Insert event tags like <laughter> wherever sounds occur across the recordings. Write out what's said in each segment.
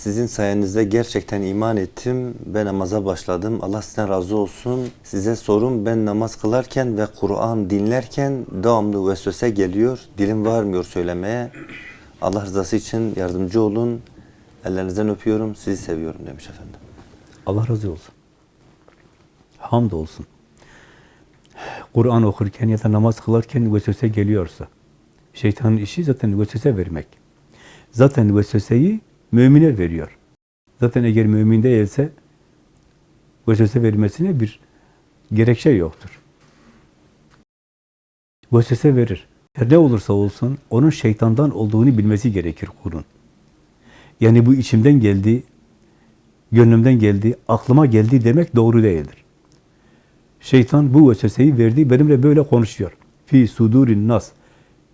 Sizin sayenizde gerçekten iman ettim. Ben namaza başladım. Allah sizden razı olsun. Size sorum ben namaz kılarken ve Kur'an dinlerken devamlı vesvese geliyor. Dilim varmıyor söylemeye. Allah rızası için yardımcı olun. Ellerinizden öpüyorum. Sizi seviyorum demiş efendim. Allah razı olsun. Hamd olsun. Kur'an okurken ya da namaz kılarken vesvese geliyorsa, şeytanın işi zaten vesvese vermek. Zaten vesveseyi mümine veriyor. Zaten eğer mümin değilse vesvese vermesine bir gerekçe yoktur. Vesvese verir. Her ne olursa olsun onun şeytandan olduğunu bilmesi gerekir kulun. Yani bu içimden geldi, gönlümden geldi, aklıma geldi demek doğru değildir. Şeytan bu vesveseyi verdi, benimle böyle konuşuyor. Fi sudurin nas.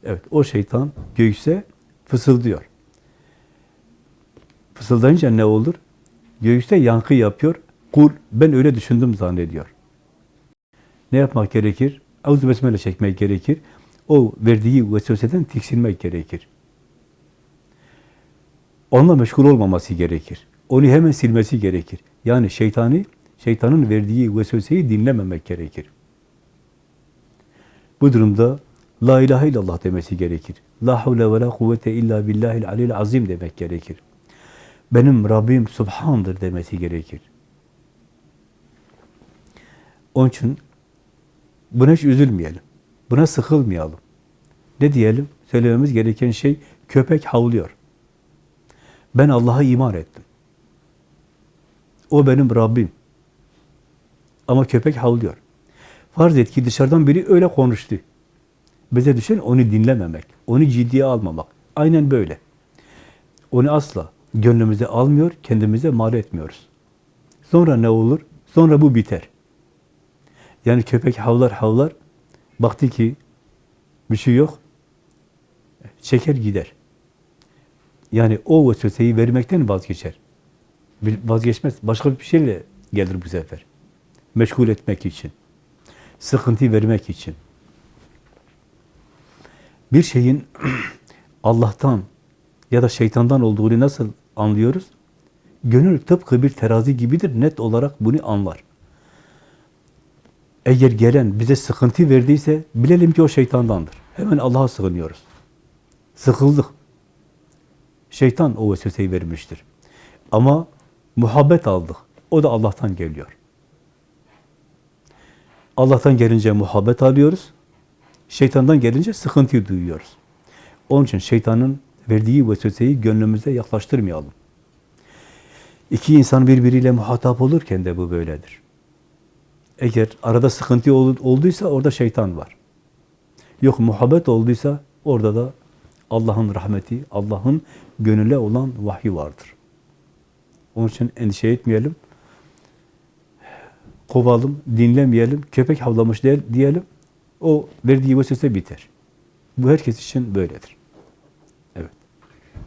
Evet, o şeytan göğüse fısıldıyor. Fısıldayınca ne olur? Göğüste yankı yapıyor. Kul, ben öyle düşündüm zannediyor. Ne yapmak gerekir? Avzu besmele çekmek gerekir. O verdiği vesveseden tiksinmek gerekir. Onunla meşgul olmaması gerekir. Onu hemen silmesi gerekir. Yani şeytani, şeytanın verdiği vesveseyi dinlememek gerekir. Bu durumda La ilahe illallah demesi gerekir. La havle ve la kuvvete illa billahil alil azim demek gerekir. Benim Rabbim Subhan'dır demesi gerekir. Onun için buna hiç üzülmeyelim. Buna sıkılmayalım. Ne diyelim? Söylememiz gereken şey köpek havlıyor. Ben Allah'a iman ettim. O benim Rabbim. Ama köpek havlıyor. Farz et ki dışarıdan biri öyle konuştu. Bize düşen onu dinlememek, onu ciddiye almamak. Aynen böyle. Onu asla gönlümüze almıyor, kendimize mal etmiyoruz. Sonra ne olur? Sonra bu biter. Yani köpek havlar havlar, baktı ki bir şey yok, çeker gider. Yani o vesveseyi vermekten vazgeçer. Vazgeçmez. Başka bir şeyle gelir bu sefer. Meşgul etmek için. Sıkıntı vermek için. Bir şeyin <clears throat> Allah'tan ya da şeytandan olduğunu nasıl anlıyoruz? Gönül tıpkı bir terazi gibidir. Net olarak bunu anlar. Eğer gelen bize sıkıntı verdiyse bilelim ki o şeytandandır. Hemen Allah'a sığınıyoruz. Sıkıldık. Şeytan o vesveseyi vermiştir. Ama muhabbet aldık. O da Allah'tan geliyor. Allah'tan gelince muhabbet alıyoruz. Şeytandan gelince sıkıntı duyuyoruz. Onun için şeytanın verdiği vesveseyi gönlümüze yaklaştırmayalım. İki insan birbiriyle muhatap olurken de bu böyledir. Eğer arada sıkıntı ol- olduysa orada şeytan var. Yok muhabbet olduysa orada da Allah'ın rahmeti, Allah'ın gönüle olan vahyi vardır. Onun için endişe etmeyelim. Kovalım, dinlemeyelim. Köpek havlamış diyelim. O verdiği vesvese biter. Bu herkes için böyledir.